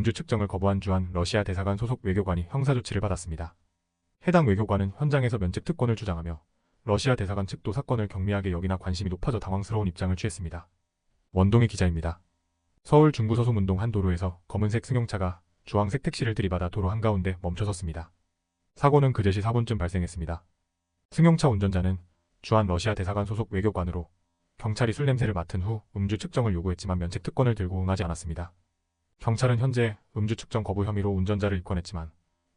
음주 측정을 거부한 주한 러시아 대사관 소속 외교관이 형사 조치를 받았습니다. 해당 외교관은 현장에서 면책 특권을 주장하며 러시아 대사관 측도 사건을 경미하게 여기나 관심이 높아져 당황스러운 입장을 취했습니다. 원동희 기자입니다. 서울 중부 서소 문동 한 도로에서 검은색 승용차가 주황색 택시를 들이받아 도로 한가운데 멈춰섰습니다. 사고는 그제 시 4분쯤 발생했습니다. 승용차 운전자는 주한 러시아 대사관 소속 외교관으로 경찰이 술 냄새를 맡은 후 음주 측정을 요구했지만 면책 특권을 들고 응하지 않았습니다. 경찰은 현재 음주 측정 거부 혐의로 운전자를 입건했지만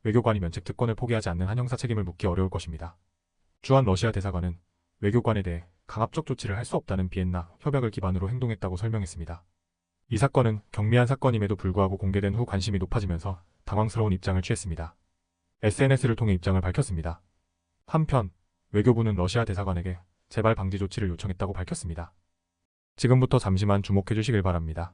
외교관이 면책 특권을 포기하지 않는 한 형사 책임을 묻기 어려울 것입니다. 주한 러시아 대사관은 외교관에 대해 강압적 조치를 할 수 없다는 비엔나 협약을 기반으로 행동했다고 설명했습니다. 이 사건은 경미한 사건임에도 불구하고 공개된 후 관심이 높아지면서 당황스러운 입장을 취했습니다. SNS를 통해 입장을 밝혔습니다. 한편 외교부는 러시아 대사관에게 재발 방지 조치를 요청했다고 밝혔습니다. 지금부터 잠시만 주목해 주시길 바랍니다.